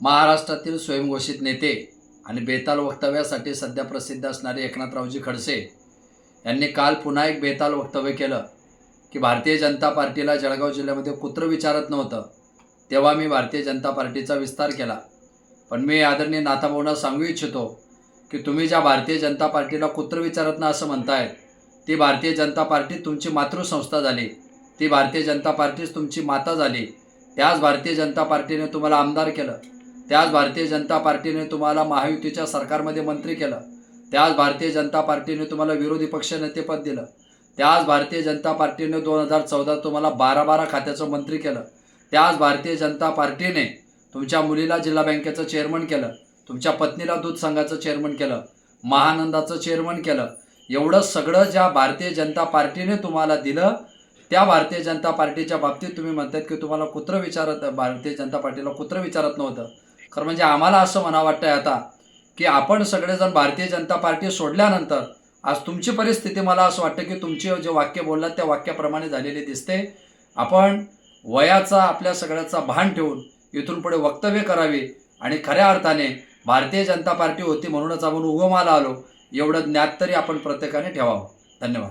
महाराष्ट्रातील स्वयंघोषित नेते आणि बेताल वक्तव्यासाठी सध्या प्रसिद्ध असणारे एकनाथरावजी खडसे यांनी काल पुन्हा एक बेताल वक्तव्य केलं की भारतीय जनता पार्टीला जळगाव जिल्ह्यामध्ये कुत्र विचारत नव्हतं तेव्हा मी भारतीय जनता पार्टीचा विस्तार केला. पण मी आदरणीय नाथाभाऊंना सांगू इच्छितो की तुम्ही ज्या भारतीय जनता पार्टीला कुत्र विचारत ना असं म्हणताय ती भारतीय जनता पार्टी तुमची मातृसंस्था झाली. ती भारतीय जनता पार्टीच तुमची माता झाली. त्याच भारतीय जनता पार्टीने तुम्हाला आमदार केलं. त्याच भारतीय जनता पार्टीने तुम्हाला महायुतीच्या सरकारमध्ये मंत्री केलं. त्याच भारतीय जनता पार्टीने तुम्हाला विरोधी पक्ष नेतेपद दिलं. त्याच भारतीय जनता पार्टीने दोन हजार चौदा तुम्हाला बारा बारा खात्याचं मंत्री केलं. त्याच भारतीय जनता पार्टीने तुमच्या मुलीला जिल्हा बँकेचं चेअरमन केलं. तुमच्या पत्नीला दूध संघाचं चेअरमन केलं. महानंदाचं चेअरमन केलं. एवढं सगळं ज्या भारतीय जनता पार्टीने तुम्हाला दिलं त्या भारतीय जनता पार्टीच्या बाबतीत तुम्ही म्हणतात की तुम्हाला कुत्र विचारत भारतीय जनता पार्टीला कुत्र विचारत नव्हतं. खरं म्हणजे आम्हाला असं म्हणा वाटतंय आता की आपण सगळेजण भारतीय जनता पार्टी सोडल्यानंतर आज तुमची परिस्थिती मला असं वाटतं की तुमची जे वाक्य बोललात त्या वाक्याप्रमाणे झालेली दिसते. आपण वयाचा आपल्या सगळ्याचा भान ठेवून इथून पुढे वक्तव्य करावी आणि खऱ्या अर्थाने भारतीय जनता पार्टी होती म्हणूनच आपण उगमाला आलो एवढं ज्ञात तरी आपण प्रत्येकाने ठेवावं. धन्यवाद.